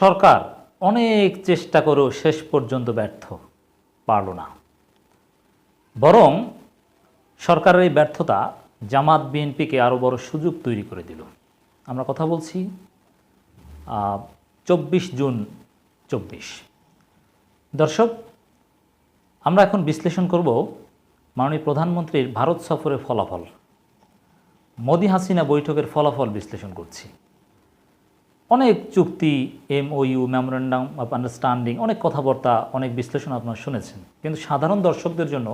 সরকার অনেক চেষ্টা করেও শেষ পর্যন্ত ব্যর্থ পারল না। বরং সরকারের এই ব্যর্থতা জামাত বিএনপিকে আরও বড় সুযোগ তৈরি করে দিল। আমরা কথা বলছি চব্বিশ জুন চব্বিশ। দর্শক, আমরা এখন বিশ্লেষণ করব মাননীয় প্রধানমন্ত্রীর ভারত সফরের ফলাফল। মোদি হাসিনা বৈঠকের ফলাফল বিশ্লেষণ করছি। অনেক চুক্তি এমওইউ মেমোরেন্ডাম অফ আন্ডারস্ট্যান্ডিং অনেক কথাবার্তা, অনেক বিশ্লেষণ আপনারা শুনেছেন। কিন্তু সাধারণ দর্শকদের জন্য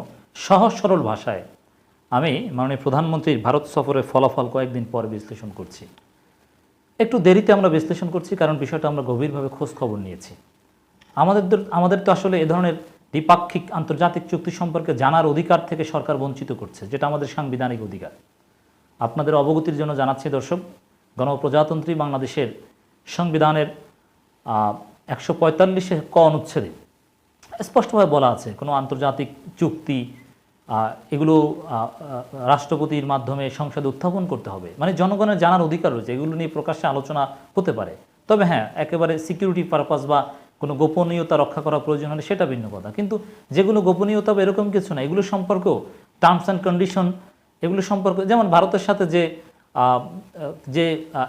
সহজ সরল ভাষায় আমি মাননীয় প্রধানমন্ত্রীর ভারত সফরের ফলাফল কয়েকদিন পরে বিশ্লেষণ করছি। একটু দেরিতে আমরা বিশ্লেষণ করছি, কারণ বিষয়টা আমরা গভীরভাবে খোঁজ খবর নিয়েছি। আমাদের আমাদের তো আসলে এ ধরনের দ্বিপাক্ষিক আন্তর্জাতিক চুক্তি সম্পর্কে জানার অধিকার থেকে সরকার বঞ্চিত করছে, যেটা আমাদের সাংবিধানিক অধিকার। আপনাদের অবগতির জন্য জানাচ্ছি, দর্শক। গণপ্রজাতন্ত্রী বাংলাদেশের সংবিধানের একশো পঁয়তাল্লিশে ক অনুচ্ছেদে স্পষ্টভাবে বলা আছে, কোনো আন্তর্জাতিক চুক্তি এগুলো রাষ্ট্রপতির মাধ্যমে সংসদে উত্থাপন করতে হবে। মানে জনগণের জানার অধিকার রয়েছে, এগুলো নিয়ে প্রকাশ্যে আলোচনা হতে পারে। তবে হ্যাঁ একেবারে সিকিউরিটি পারপাস বা কোনো গোপনীয়তা রক্ষা করা প্রয়োজন হলে সেটা ভিন্ন কথা। কিন্তু যেগুলো গোপনীয়তা বা এরকম কিছু না, এগুলো সম্পর্কেও টার্মস অ্যান্ড কন্ডিশন এগুলো সম্পর্কে, যেমন ভারতের সাথে যে যে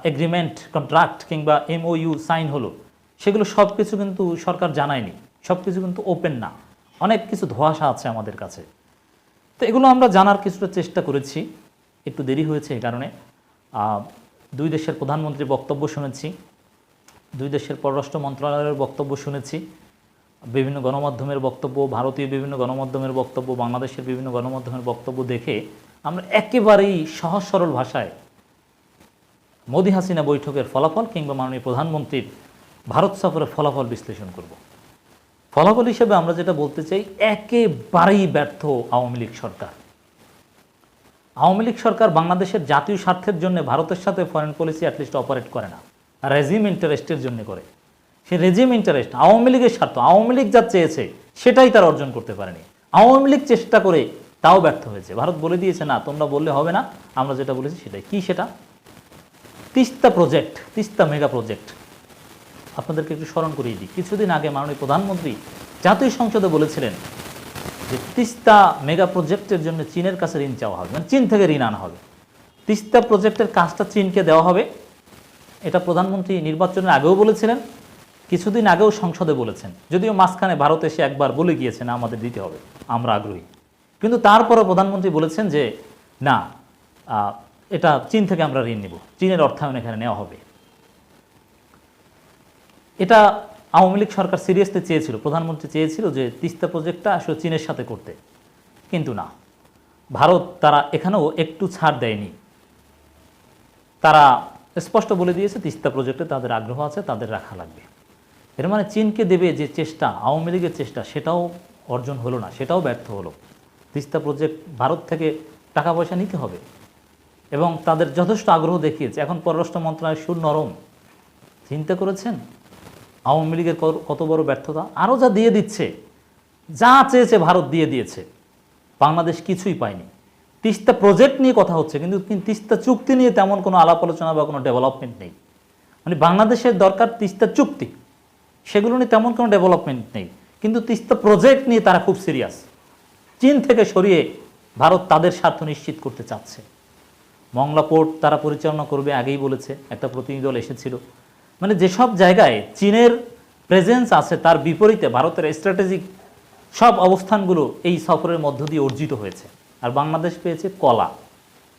এগ্রিমেন্ট কন্ট্রাক্ট কিংবা এমওইউ সাইন হলো, সেগুলো সব কিছু কিন্তু সরকার জানায়নি। সব কিছু কিন্তু ওপেন না। অনেক কিছু ধোঁয়াশা আছে আমাদের কাছে। তো এগুলো আমরা জানার কিছুটা চেষ্টা করেছি। একটু দেরি হয়েছে এই কারণে। দুই দেশের প্রধানমন্ত্রীর বক্তব্য শুনেছি। দুই দেশের পররাষ্ট্র মন্ত্রণালয়ের বক্তব্য শুনেছি। বিভিন্ন গণমাধ্যমের বক্তব্য, ভারতীয় বিভিন্ন গণমাধ্যমের বক্তব্য, বাংলাদেশের বিভিন্ন গণমাধ্যমের বক্তব্য দেখে আমরা একেবারেই সহজ সরল ভাষায় মোদি হাসিনা বৈঠকের ফলাফল কিংবা মাননীয় প্রধানমন্ত্রীর ভারত সফরের ফলাফল বিশ্লেষণ করব। ফলাফল হিসেবে আমরা যেটা বলতে চাই, একেবারেই ব্যর্থ আওয়ামী লীগ সরকার। আওয়ামী লীগ সরকার বাংলাদেশের জাতীয় স্বার্থের জন্য ভারতের সাথে ফরেন পলিসি অ্যাটলিস্ট অপারেট করে না। রেজিম ইন্টারেস্টের জন্য করে। সে রেজিম ইন্টারেস্ট আওয়ামী লীগের স্বার্থ, আওয়ামী লীগ যা চেয়েছে, সেটাই তারা অর্জন করতে পারেনি। আওয়ামী লীগ চেষ্টা করে তাও ব্যর্থ হয়েছে। ভারত বলে দিয়েছে, না, তোমরা বললে হবে না। আমরা যেটা বলেছি সেটাই। কি সেটা? Teesta project Teesta mega project আপনাদেরকে একটু স্মরণ করিয়ে দিই। কিছুদিন আগে মাননীয় প্রধানমন্ত্রী জাতীয় সংসদে বলেছিলেন যে তিস্তা মেগা প্রজেক্টের জন্য চীনের কাছে ঋণ চাওয়া হবে। মানে চীন থেকে ঋণ আনা হবে। তিস্তা প্রজেক্টের কাজটা চীনকে দেওয়া হবে। এটা প্রধানমন্ত্রী নির্বাচনের আগেও বলেছিলেন, কিছুদিন আগেও সংসদে বলেছেন। যদিও মাঝখানে ভারত এসে একবার বলে গিয়েছেন আমাদের দিতে হবে। আমরা আগ্রহী। কিন্তু তারপরে প্রধানমন্ত্রী বলেছেন যে, না এটা চীন থেকে আমরা ঋণ নিব। চীনের অর্থায়ন এখানে নেওয়া হবে। এটা আওয়ামী লীগ সরকার সিরিয়াসলি চেয়েছিল, প্রধানমন্ত্রী চেয়েছিল যে তিস্তা প্রজেক্টটা আসলে চীনের সাথে করতে। কিন্তু না। ভারত তারা এখানেও একটু ছাড় দেয়নি। তারা স্পষ্ট বলে দিয়েছে, তিস্তা প্রজেক্টে তাদের আগ্রহ আছে, তাদের রাখা লাগবে। এর মানে চীনকে দেবে যে চেষ্টা, আওয়ামী লীগের চেষ্টা, সেটাও অর্জন হলো না, সেটাও ব্যর্থ হলো। তিস্তা প্রজেক্ট ভারত থেকে টাকা পয়সা নিতে হবে। এবং তাদের যথেষ্ট আগ্রহ দেখিয়েছে। এখন পররাষ্ট্র মন্ত্রণালয়ের সুর নরম। চিন্তা করেছেন? আওয়ামী লীগের কত- বড় ব্যর্থতা? আরও যা দিয়ে দিচ্ছে, যা চেয়েছে ভারত দিয়ে দিয়েছে, বাংলাদেশ কিছুই পায়নি। তিস্তা প্রজেক্ট নিয়ে কথা হচ্ছে, কিন্তু তিস্তা চুক্তি নিয়ে তেমন কোনো আলাপ আলোচনা বা কোনো ডেভেলপমেন্ট নেই। মানে বাংলাদেশের দরকার তিস্তা চুক্তি, সেগুলো নিয়ে তেমন কোনো ডেভেলপমেন্ট নেই। কিন্তু তিস্তা প্রজেক্ট নিয়ে তারা খুব সিরিয়াস চীন থেকে সরিয়ে ভারত তাদের স্বার্থ নিশ্চিত করতে চাচ্ছে। মংলা পোর্ট তারা পরিচালনা করবে আগেই বলেছে, একটা প্রতিনিধি দল এসেছিল। মানে যেসব জায়গায় চীনের প্রেজেন্স আছে, তার বিপরীতে ভারতের স্ট্র্যাটেজিক সব অবস্থানগুলো এই সফরের মধ্য দিয়ে অর্জিত হয়েছে। আর বাংলাদেশ পেয়েছে কলা,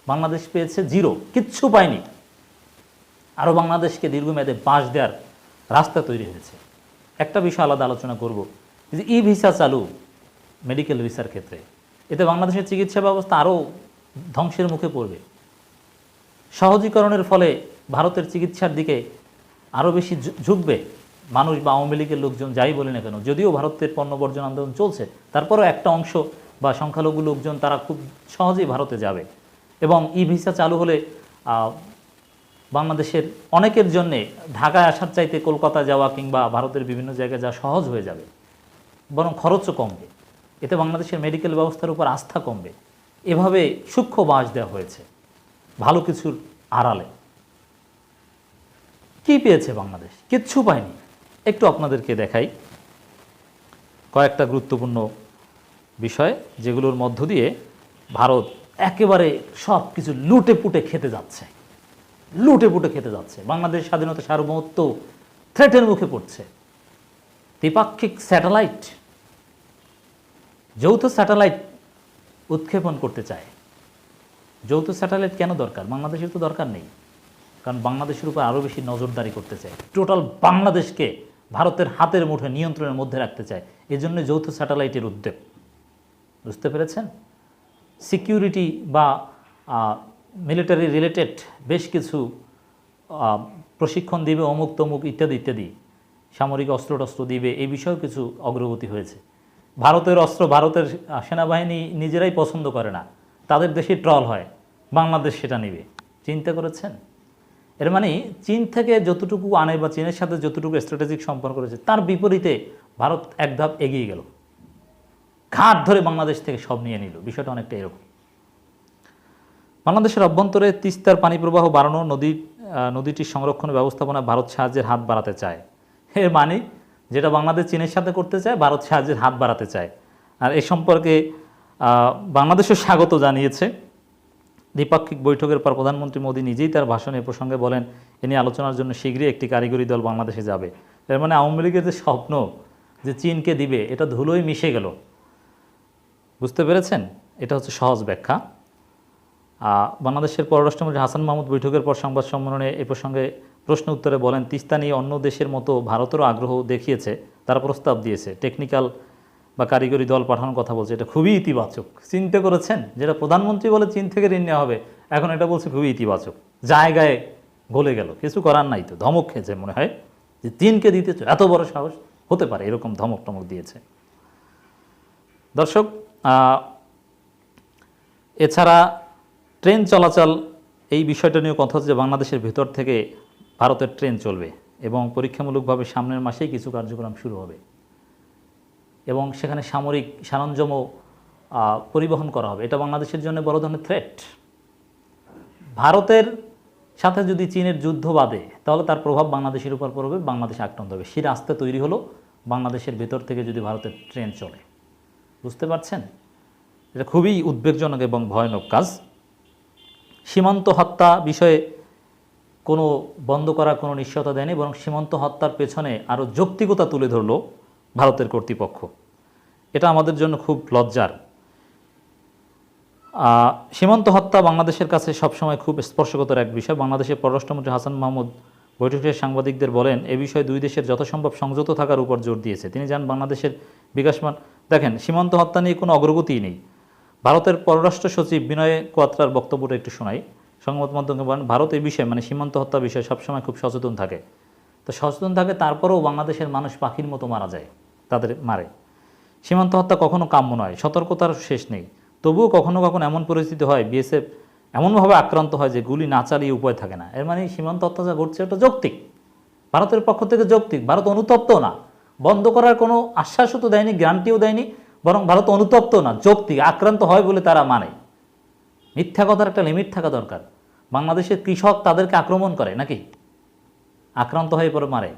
বাংলাদেশ পেয়েছে জিরো, কিচ্ছু পায়নি। আরও বাংলাদেশকে দীর্ঘমেয়াদে বাঁশ দেওয়ার রাস্তা তৈরি হয়েছে। একটা বিষয় আলাদা আলোচনা করব, যে ই ভিসা চালু মেডিকেল ভিসার ক্ষেত্রে, এতে বাংলাদেশের চিকিৎসা ব্যবস্থা আরও ধ্বংসের মুখে পড়বে। সহজীকরণের ফলে ভারতের চিকিৎসার দিকে আরও বেশি ঝুঁকবে। মানুষ বা আওয়ামী লীগের লোকজন যাই বলে না কেন, যদিও ভারতের পণ্য বর্জন আন্দোলন চলছে, তারপরেও একটা অংশ বা সংখ্যালঘু লোকজন তারা খুব সহজেই ভারতে যাবে। এবং ই ভিসা চালু হলে বাংলাদেশের অনেকের জন্যে ঢাকায় আসার চাইতে কলকাতা যাওয়া কিংবা ভারতের বিভিন্ন জায়গায় যাওয়া সহজ হয়ে যাবে। বরং খরচও কমবে। এতে বাংলাদেশের মেডিকেল ব্যবস্থার উপর আস্থা কমবে। এভাবে সূক্ষ্ম বাঁশ দেওয়া হয়েছে। ভালো কিছুর আড়ালে। কি পেয়েছে বাংলাদেশ? কিচ্ছু পায়নি। একটু আপনাদেরকে দেখাই। কয়েকটা গুরুত্বপূর্ণ বিষয় যেগুলোর মধ্য দিয়ে ভারত একেবারে সব কিছু লুটে পুটে খেতে যাচ্ছে। লুটে পুটে খেতে যাচ্ছে। বাংলাদেশ স্বাধীনতা সার্বভৌমত্ব থ্রেটের মুখে পড়ছে। দ্বিপাক্ষিক স্যাটেলাইট, যৌথ স্যাটেলাইট উৎক্ষেপণ করতে চায়। যৌথ স্যাটেলাইট কেন দরকার? বাংলাদেশের তো দরকার নেই। কারণ বাংলাদেশের উপর আরও বেশি নজরদারি করতে চায়। টোটাল বাংলাদেশকে ভারতের হাতের মুঠে নিয়ন্ত্রণের মধ্যে রাখতে চায়। এজন্য যৌথ স্যাটেলাইটের উদ্যোগ। বুঝতে পেরেছেন? সিকিউরিটি বা মিলিটারি রিলেটেড বেশ কিছু প্রশিক্ষণ দিবে, অমুক তমুক ইত্যাদি ইত্যাদি। সামরিক অস্ত্র টস্ত্র দিবে, এই বিষয়েও কিছু অগ্রগতি হয়েছে। ভারতের অস্ত্র ভারতের সেনাবাহিনী নিজেরাই পছন্দ করে না। তাদের দেশে ট্রল হয় বাংলাদেশ সেটা নেবে। চিন্তা করেছেন? এর মানে চীন থেকে যতটুকু আনে বা চীনের সাথে যতটুকু স্ট্র্যাটেজিক সম্পর্ক রয়েছে তার বিপরীতে ভারত এক ধাপ এগিয়ে গেল। ঘাট ধরে বাংলাদেশ থেকে সব নিয়ে নিল। বিষয়টা অনেকটা এরকম। বাংলাদেশের অভ্যন্তরে তিস্তার পানি প্রবাহ বাড়ানো নদী আহ, নদীটির সংরক্ষণ ব্যবস্থাপনা ভারত সাহায্যের হাত বাড়াতে চায়। এর মানে যেটা বাংলাদেশ চীনের সাথে করতে চায় ভারত সাহায্যের হাত বাড়াতে চায়। আর এ সম্পর্কে বাংলাদেশও স্বাগত জানিয়েছে। দ্বিপাক্ষিক বৈঠকের পর প্রধানমন্ত্রী মোদী নিজেই তার ভাষণে প্রসঙ্গে বলেন, এ নিয়ে আলোচনার জন্য শীঘ্রই একটি কারিগরি দল বাংলাদেশে যাবে। এর মানে আওয়ামী লীগের যে স্বপ্ন, যে চীনকে দিবে, এটা ধুলোয় মিশে গেল। বুঝতে পেরেছেন? এটা হচ্ছে সহজ ব্যাখ্যা। বাংলাদেশের পররাষ্ট্রমন্ত্রী হাসান মাহমুদ বৈঠকের পর সংবাদ সম্মেলনে এ প্রসঙ্গে প্রশ্ন উত্তরে বলেন, তিস্তা নিয়ে অন্য দেশের মতো ভারতেরও আগ্রহ দেখিয়েছে, তারা প্রস্তাব দিয়েছে। টেকনিক্যাল বা কারিগরি দল পাঠানোর কথা বলছে, এটা খুবই ইতিবাচক। চিন্তা করেছেন? যেটা প্রধানমন্ত্রী বলে চীন থেকে ঋণ নেওয়া হবে, এখন এটা বলছে খুবই ইতিবাচক। জায়গায় গলে গেল, কিছু করার নাই তো, ধমক খেয়েছে মনে হয় যে চীনকে দিতে এত বড় সাহস হতে পারে, এরকম ধমক টমক দিয়েছে। দর্শক এছাড়া ট্রেন চলাচল, এই বিষয়টা নিয়ে কথা হচ্ছে যে বাংলাদেশের ভেতর থেকে ভারতের ট্রেন চলবে এবং পরীক্ষামূলকভাবে সামনের মাসেই কিছু কার্যক্রম শুরু হবে। এবং সেখানে সামরিক সরঞ্জামও পরিবহন করা হবে। এটা বাংলাদেশের জন্য বড় ধরনের থ্রেট ভারতের সাথে যদি চীনের যুদ্ধ বাদে তাহলে তার প্রভাব বাংলাদেশের উপর পড়বে, বাংলাদেশ আক্রান্ত হবে। সে রাস্তা তৈরি হলো বাংলাদেশের ভেতর থেকে যদি ভারতের ট্রেন চলে। বুঝতে পারছেন? এটা খুবই উদ্বেগজনক এবং ভয়ানক কাজ। সীমান্ত হত্যা বিষয়ে কোনো বন্ধ করার কোনো নিশ্চয়তা দেয়নি, বরং সীমান্ত হত্যার পেছনে আরও যৌক্তিকতা তুলে ধরলো। ভারতের কর্তৃপক্ষ। এটা আমাদের জন্য খুব লজ্জার। সীমান্ত হত্যা বাংলাদেশের কাছে সবসময় খুব স্পর্শকতর এক বিষয়। বাংলাদেশের পররাষ্ট্রমন্ত্রী হাসান মাহমুদ বৈঠকে সাংবাদিকদের বলেন, এ বিষয়ে দুই দেশের যথাসম্ভব সংযত থাকার উপর জোর দিয়েছে। তিনি যান বাংলাদেশের বিকাশমান দেখেন, সীমান্ত হত্যা নিয়ে কোনো অগ্রগতিই নেই। ভারতের পররাষ্ট্র সচিব বিনয় কোয়াত্রার বক্তব্যটা একটু শোনাই। সংবাদ মাধ্যমকে বলেন, ভারত এই বিষয়ে মানে সীমান্ত হত্যা বিষয়ে সবসময় খুব সচেতন থাকে। তো সচেতন থাকে, তারপরেও বাংলাদেশের মানুষ পাখির মতো মারা যায়, তাদের মারে। সীমান্ত হত্যা কখনো কাম্য নয়, সতর্কতার শেষ নেই। তবুও কখনো কখনো এমন পরিস্থিতি হয়, বিএসএফ এমনভাবে আক্রান্ত হয় যে গুলি না চালিয়ে উপায় থাকে না। এর মানে সীমান্ত হত্যা যা ঘটছে ওটা যৌক্তিক। ভারতের পক্ষ থেকে যৌক্তিক, ভারত অনুতপ্ত না। বন্ধ করার কোনো আশ্বাসও তো দেয়নি, গ্যারান্টিও দেয়নি, বরং ভারত অনুতপ্ত না, যৌক্তিক, আক্রান্ত হয় বলে তারা মানে। মিথ্যা কথার একটা লিমিট থাকা দরকার। বাংলাদেশের কৃষক তাদেরকে আক্রমণ করে নাকি? আক্রান্ত হয়ে পরে মারে।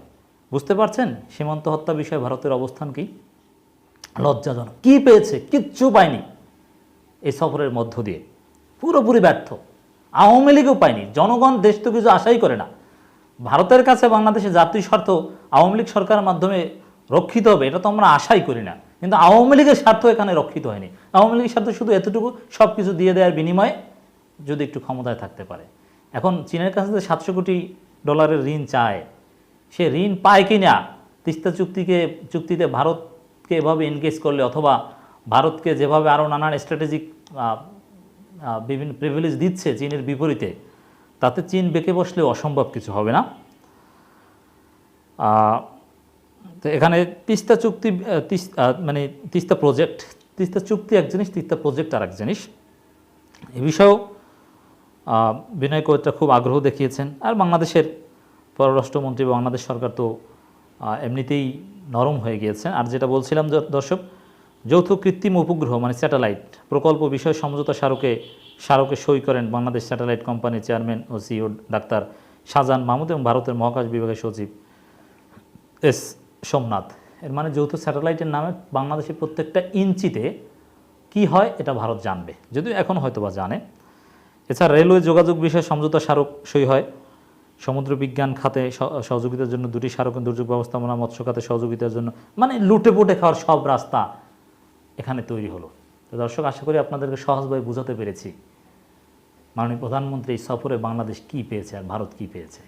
বুঝতে পারছেন? সীমান্ত হত্যা বিষয়ে ভারতের অবস্থান কি? লজ্জাজনক। কি পেয়েছে? কিচ্ছু পায়নি এই সফরের মধ্য দিয়ে। পুরোপুরি ব্যর্থ। আওয়ামী লীগও পায়নি। জনগণ দেশ তো কিছু আশাই করে না। ভারতের কাছে বাংলাদেশের জাতীয় স্বার্থ আওয়ামী লীগ সরকারের মাধ্যমে রক্ষিত হবে, এটা তো আমরা আশাই করি না। কিন্তু আওয়ামী লীগের স্বার্থ এখানে রক্ষিত হয়নি। আওয়ামী লীগের স্বার্থ শুধু এতটুকু সব কিছু দিয়ে দেওয়ার বিনিময়ে যদি একটু ক্ষমতায় থাকতে পারে। এখন চীনের কাছে সাতশো কোটি ডলারের ঋণ চায়। সে ঋণ পায় কি না? তিস্তা চুক্তিকে, চুক্তিতে ভারতকে এভাবে এনগেজ করলে অথবা ভারতকে যেভাবে আরও নানান স্ট্র্যাটেজিক বিভিন্ন প্রিভিলেজ দিচ্ছে চীনের বিপরীতে, তাতে চীন বেঁকে বসলে অসম্ভব কিছু হবে না। তো এখানে তিস্তা চুক্তি মানে তিস্তা প্রজেক্ট তিস্তা চুক্তি এক জিনিস, তিস্তা প্রজেক্ট আর এক জিনিস। এ বিষয়েও বিনয় কোয়েত্রা খুব আগ্রহ দেখিয়েছেন। আর বাংলাদেশের পররাষ্ট্রমন্ত্রী বাংলাদেশ সরকার তো এমনিতেই নরম হয়ে গিয়েছেন। আর যেটা বলছিলাম দর্শক, যৌথ কৃত্রিম উপগ্রহ মানে স্যাটেলাইট, প্রকল্প বিষয় সমঝোতা স্মারকে স্মারকে সই করেন বাংলাদেশ স্যাটেলাইট কোম্পানির চেয়ারম্যান ও সিইও ডাক্তার শাহজাহান মাহমুদ এবং ভারতের মহাকাশ বিভাগের সচিব এস সোমনাথ। এর মানে যৌথ স্যাটেলাইটের নামে বাংলাদেশের প্রত্যেকটা ইঞ্চিতে কি হয়, এটা ভারত জানবে। যদিও এখন হয়তো বা জানে। এছাড়া রেলওয়ে যোগাযোগ বিষয়ে সমঝোতা স্মারক সই হয়। সমুদ্র বিজ্ঞান খাতে সহযোগিতার জন্য দুটি স্মারক দুর্যোগ ব্যবস্থাপনা, মৎস্য খাতে সহযোগিতার জন্য মানে লুটে পুটে খাওয়ার সব রাস্তা এখানে তৈরি হলো। তো দর্শক, আশা করি আপনাদেরকে সহজভাবে বোঝাতে পেরেছি। মাননীয় প্রধানমন্ত্রী এই সফরে বাংলাদেশ কী পেয়েছে আর ভারত কী পেয়েছে?